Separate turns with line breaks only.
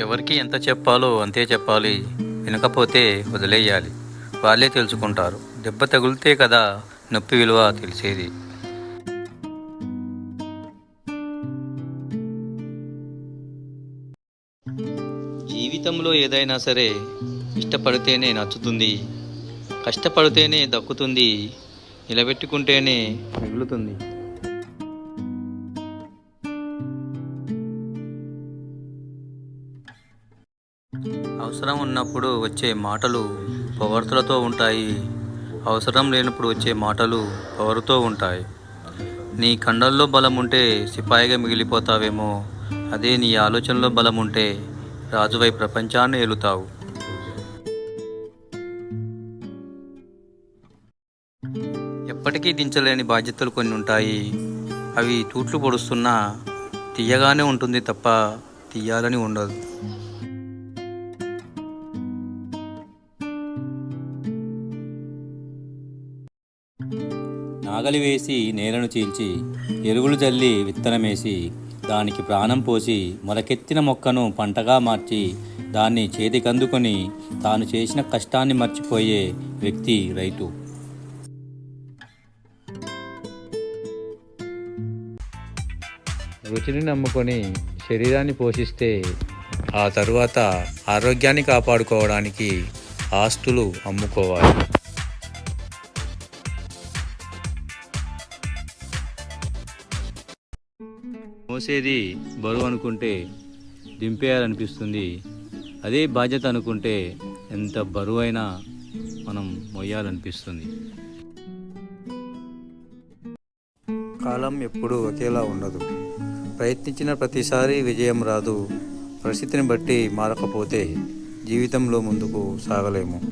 ఎవరికి ఎంత చెప్పాలో అంతే చెప్పాలి. వినకపోతే వదిలేయాలి. వాళ్ళే తెలుసుకుంటారు. దెబ్బ తగిలితే కదా నొప్పి విలువ తెలిసేది. జీవితంలో ఏదైనా సరే ఇష్టపడితేనే నచ్చుతుంది. కష్టపడితేనే దక్కుతుంది. నిలబెట్టుకుంటేనే మిగులుతుంది. అవసరం ఉన్నప్పుడు వచ్చే మాటలు పవర్తులతో ఉంటాయి. అవసరం లేనప్పుడు వచ్చే మాటలు పవరుతో ఉంటాయి. నీ కండల్లో బలం ఉంటే సిపాయిగా మిగిలిపోతావేమో. అదే నీ ఆలోచనలో బలం ఉంటే రాజువై ప్రపంచాన్ని ఏలుతావు. ఎప్పటికీ దించలేని బాధ్యతలు కొన్ని ఉంటాయి. అవి తూట్లు పొడుస్తున్నా తీయగానే ఉంటుంది తప్ప తీయాలని ఉండదు. నాగలి వేసి నేలను చీల్చి ఎరువులు జల్లి విత్తనమేసి దానికి ప్రాణం పోసి మొలకెత్తిన మొక్కను పంటగా మార్చి దాన్ని చేతికందుకొని తాను చేసిన కష్టాన్ని మర్చిపోయే వ్యక్తి రైతు. రుచిని నమ్ముకొని శరీరాన్ని పోషిస్తే ఆ తరువాత ఆరోగ్యాన్ని కాపాడుకోవడానికి ఆస్తులు అమ్ముకోవాలి. మోసేది బరువు అనుకుంటే దింపేయాలనిపిస్తుంది. అదే బాధ్యత అనుకుంటే ఎంత బరువైనా మనం మొయ్యాలనిపిస్తుంది. కాలం ఎప్పుడూ ఒకేలా ఉండదు. ప్రయత్నించిన ప్రతిసారి విజయం రాదు. పరిస్థితిని బట్టి మారకపోతే జీవితంలో ముందుకు సాగలేము.